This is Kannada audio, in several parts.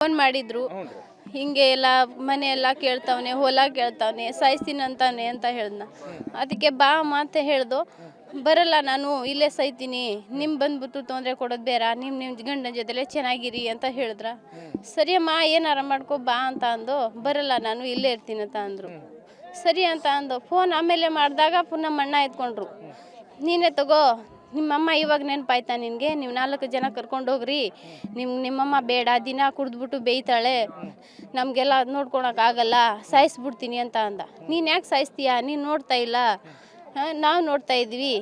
ಫೋನ್ ಮಾಡಿದ್ರು. ಹಿಂಗೆ ಎಲ್ಲ ಮನೆ ಎಲ್ಲ ಕೇಳ್ತಾವನೆ ಹೊಲ ಕೇಳ್ತಾವನೆ ಸಾಯ್ತೀನಿ ಅಂತಾನೆ ಅಂತ ಹೇಳ್ದ ಅದಕ್ಕೆ ಬಾ ಅಮ್ಮ ಅಂತ ಹೇಳ್ದು ಬರಲ್ಲ ನಾನು ಇಲ್ಲೇ ಸಾಯ್ತೀನಿ ನಿಮ್ ಬಂದ್ಬಿಟ್ಟು ತೊಂದರೆ ಕೊಡೋದು ಬೇಡ ನಿಮ್ ನಿಮ್ ಗಂಡನ ಜೊತೆಲೆ ಚೆನ್ನಾಗಿರಿ ಅಂತ ಹೇಳಿದ್ರ. ಸರಿ ಅಮ್ಮ ಏನಾರ ಮಾಡ್ಕೊ ಬಾ ಅಂತ ಅಂದು ಬರಲ್ಲ ನಾನು ಇಲ್ಲೇ ಇರ್ತೀನಿ ಅಂತ ಅಂದ್ರು. ಸರಿ ಅಂತ ಅಂದು ಫೋನ್ ಆಮೇಲೆ ಮಾಡಿದಾಗ ಪುನಃ ಮಣ್ಣ ಎತ್ಕೊಂಡ್ರು ನೀನೆ ತಗೋ ನಿಮ್ಮಮ್ಮ ಇವಾಗ ನೆನಪಾಯ್ತಾ ನಿನಗೆ? ನೀವು ನಾಲ್ಕು ಜನ ಕರ್ಕೊಂಡು ಹೋಗ್ರಿ. ನಿಮ್ಮ ನಿಮ್ಮಮ್ಮ ಬೇಡ, ದಿನ ಕುಡಿದ್ಬಿಟ್ಟು ಬೇಯ್ತಾಳೆ. ನಮಗೆಲ್ಲ ನೋಡ್ಕೊಳಕ್ಕಾಗಲ್ಲ ಸಾಯಿಸ್ಬಿಡ್ತೀನಿ ಅಂತ ಅಂದ. ನೀನು ಯಾಕೆ ಸಾಯಿಸ್ತೀಯಾ? ನೀನು ನೋಡ್ತಾ ಇಲ್ಲ. ನಾವು ನೋಡ್ತಾ ಇದ್ವಿ.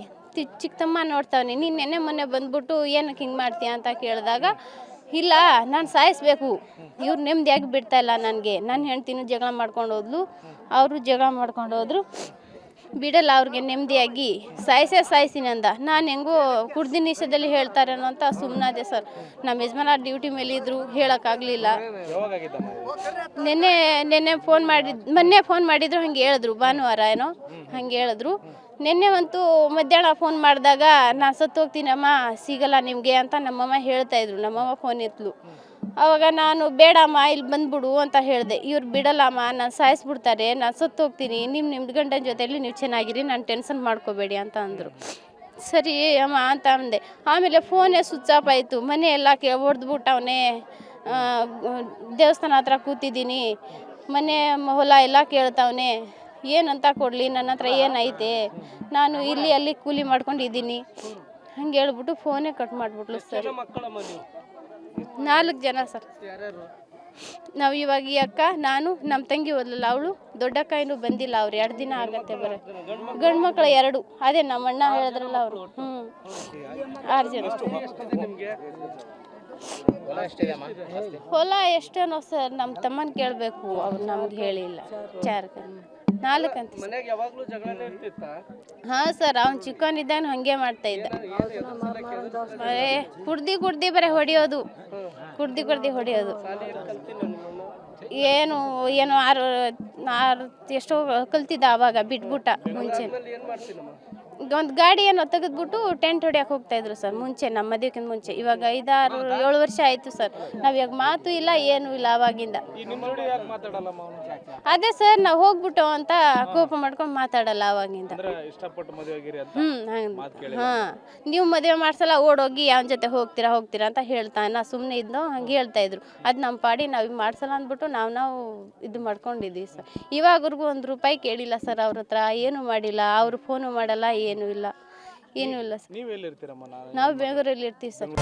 ಚಿಕ್ಕಮ್ಮ ನೋಡ್ತಾವನೆ. ನೀನು ನೆನ್ನೆ ಮೊನ್ನೆ ಬಂದ್ಬಿಟ್ಟು ಏನಕ್ಕೆ ಹಿಂಗೆ ಮಾಡ್ತೀಯ ಅಂತ ಕೇಳಿದಾಗ, ಇಲ್ಲ, ನಾನು ಸಾಯಿಸ್ಬೇಕು. ಇವ್ರು ನೆಮ್ಮದಿಯಾಗಿ ಬಿಡ್ತಾ ಇಲ್ಲ ನನಗೆ. ನನ್ನ ಹೆಂಡ್ತಿನೂ ಜಗಳ ಮಾಡ್ಕೊಂಡು ಹೋದ್ಲು. ಅವರು ಜಗಳ ಮಾಡ್ಕೊಂಡು ಹೋದ್ರು. ಬಿಡಲ್ಲ ಅವ್ರಿಗೆ ನೆಮ್ಮದಿಯಾಗಿ. ಸಾಯಿಸೇ ಸಾಯಿಸಿನಿ ಅಂದ ನಾನು ಹೆಂಗೋ ಕುಡ್ದಿನ ನಿಷೇಧದಲ್ಲಿ ಹೇಳ್ತಾರೇನೋ ಅಂತ ಸುಮ್ಮನಾದೆ ಸರ್. ನಮ್ಮ ಯಜಮಾನ ಡ್ಯೂಟಿ ಮೇಲೆ ಇದ್ರು, ಹೇಳೋಕ್ಕಾಗಲಿಲ್ಲ. ನಿನ್ನೆ ನಿನ್ನೆ ಫೋನ್ ಮಾಡಿದ್, ಮೊನ್ನೆ ಫೋನ್ ಮಾಡಿದ್ರು, ಹಂಗೆ ಹೇಳಿದ್ರು ಭಾನುವಾರ ಏನೋ, ಹಂಗೆ ಹೇಳಿದ್ರು. ನಿನ್ನೆ ಅಂತೂ ಮಧ್ಯಾಹ್ನ ಫೋನ್ ಮಾಡಿದಾಗ ನಾನು ಸತ್ತು ಹೋಗ್ತೀನಮ್ಮ, ಸಿಗಲ್ಲ ನಿಮಗೆ ಅಂತ ನಮ್ಮಮ್ಮ ಹೇಳ್ತಾ ಇದ್ರು. ನಮ್ಮಮ್ಮ ಫೋನ್ ಎತ್ತಲು ಅವಾಗ ನಾನು, ಬೇಡಮ್ಮ, ಇಲ್ಲಿ ಬಂದ್ಬಿಡು ಅಂತ ಹೇಳಿದೆ. ಇವ್ರು ಬಿಡಲ್ಲಮ್ಮ, ನಾನು ಸಾಯಿಸ್ಬಿಡ್ತಾರೆ. ನಾನು ಸತ್ತು ಹೋಗ್ತೀನಿ. ನಿಮ್ಮ ನಿಮ್ಮ ಗಂಡನ ಜೊತೆಯಲ್ಲಿ ನೀವು ಚೆನ್ನಾಗಿರಿ, ನಾನು ಟೆನ್ಷನ್ ಮಾಡ್ಕೋಬೇಡಿ ಅಂತ ಅಂದರು. ಸರಿ ಅಮ್ಮ ಅಂತ ಅಂದೆ. ಆಮೇಲೆ ಫೋನೇ ಸ್ವಿಚ್ ಆಫ್ ಆಯಿತು ಮನೆ ಎಲ್ಲ ಕೇ ಹೊಡೆದ್ಬಿಟ್ಟವನೇ ದೇವಸ್ಥಾನ ಹತ್ರ ಕೂತಿದ್ದೀನಿ. ಮನೆ, ಹೊಲ ಎಲ್ಲ ಕೇಳ್ತಾವನೆ. ಏನಂತ ಕೊಡಲಿ, ನನ್ನ ಹತ್ರ ಏನೈತೆ? ನಾನು ಇಲ್ಲಿ ಅಲ್ಲಿ ಕೂಲಿ ಮಾಡ್ಕೊಂಡಿದ್ದೀನಿ. ಹಂಗೆ ಹೇಳ್ಬಿಟ್ಟು ಫೋನೇ ಕಟ್ ಮಾಡಿಬಿಟ್ಲು ಸರ್ ನಾಲ್ಕು ಜನ ಸರ್ ನಾವು ಇವಾಗ ಈ ಅಕ್ಕ, ನಾನು ನಮ್ಮ ತಂಗಿ ಓದಲ್ಲ ಅವಳು ದೊಡ್ಡಕ್ಕ ಇನ್ನೂ ಬಂದಿಲ್ಲ, ಅವ್ರು ಎರಡು ದಿನ ಆಗತ್ತೆ ಬರ. ಗಂಡು ಮಕ್ಕಳು ಎರಡು, ಅದೇ ನಮ್ಮ ಅಣ್ಣ ಹೇಳಿದ್ರಲ್ಲ ಅವರು. ಹ್ಞೂ ಆರು ಜನ. ಹೊಲ ಎಷ್ಟೇನೋ ಸರ್ ನಮ್ಮ ತಮ್ಮನ ಕೇಳಬೇಕು, ಅವ್ರು ನಮ್ಗೆ ಹೇಳಿಲ್ಲ. ಚಾರ್ಕ ನಾಲ್ಕು ಅಂತ ಮನ್ಯಾಗ ಯಾವಾಗ್ಲೂ ಜಗಳನೇ ಇರ್ತಿತ್ತ? ಹಾಂ ಸರ್ ಅವ್ನು ಚಿಕ್ಕವನಿದ್ದಾನ ಹಂಗೆ ಮಾಡ್ತಾ ಇದ್ದ. ಏ ಕುಡ್ದಿ ಕುಡ್ದಿ ಬರೀ ಹೊಡಿಯೋದು. ಕುಡ್ದಿ ಕುಡ್ದಿ ಹೊಡಿಯೋದು. ಏನು ಏನು ಆರು ಆರು ಎಷ್ಟೋ ಕಲ್ತಿದ್ದ ಅವಾಗ ಬಿಟ್ಬಿಟ್ಟ ಮುಂಚೆ. ಒಂದು ಗಾಡಿ ಏನೋ ತೆಗೆದ್ಬಿಟ್ಟು ಟೆಂಟ್ ಹೊಡಿಯಕ್ಕೆ ಹೋಗ್ತಾ ಇದ್ರು ಸರ್ ಮುಂಚೆ ನಮ್ಮ ಮದುವೆಕ್ಕಿಂತ ಮುಂಚೆ. ಇವಾಗ ಐದಾರು ಏಳು ವರ್ಷ ಆಯಿತು ಸರ್. ನಾವು ಇವಾಗ ಮಾತು ಇಲ್ಲ ಏನೂ ಇಲ್ಲ ಅವಾಗಿಂದ. ಅದೇ ಸರ್ ನಾವು ಹೋಗ್ಬಿಟ್ಟು ಅಂತ ಕೋಪ ಮಾಡ್ಕೊಂಡು ಮಾತಾಡಲ್ಲ ಅವಾಗಿಂದ. ಇಷ್ಟಪಟ್ಟು ಮದುವೆ ಹ್ಮ್ ಹಾ. ನೀವು ಮದುವೆ ಮಾಡ್ಸಲ್ಲ ಓಡೋಗಿ ಅವನ ಜೊತೆ ಹೋಗ್ತೀರಾ ಹೋಗ್ತೀರಾ ಅಂತ ಹೇಳ್ತಾ ನಾ ಸುಮ್ಮನೆ ಇದ್ನೋ ಹಂಗೆ ಹೇಳ್ತಾ ಇದ್ರು. ಅದು ನಮ್ಮ ಪಾಡಿ ನಾವು ಮಾಡ್ಸಲ್ಲ ಅಂದ್ಬಿಟ್ಟು ನಾವು ನಾವು ಇದು ಮಾಡ್ಕೊಂಡಿದ್ದೀವಿ ಸರ್. ಇವಾಗವ್ರಿಗೂ ಒಂದು ರೂಪಾಯಿ ಕೇಳಿಲ್ಲ ಸರ್ ಅವ್ರ ಹತ್ರ ಏನು ಮಾಡಿಲ್ಲ ಅವರು ಫೋನು ಮಾಡಲ್ಲ ಏನೂ ಇಲ್ಲ. ಏನೂ ಇಲ್ಲ ಸರ್. ನಾವು ಬೆಂಗಳೂರಲ್ಲಿ ಇರ್ತೀವಿ ಸರ್.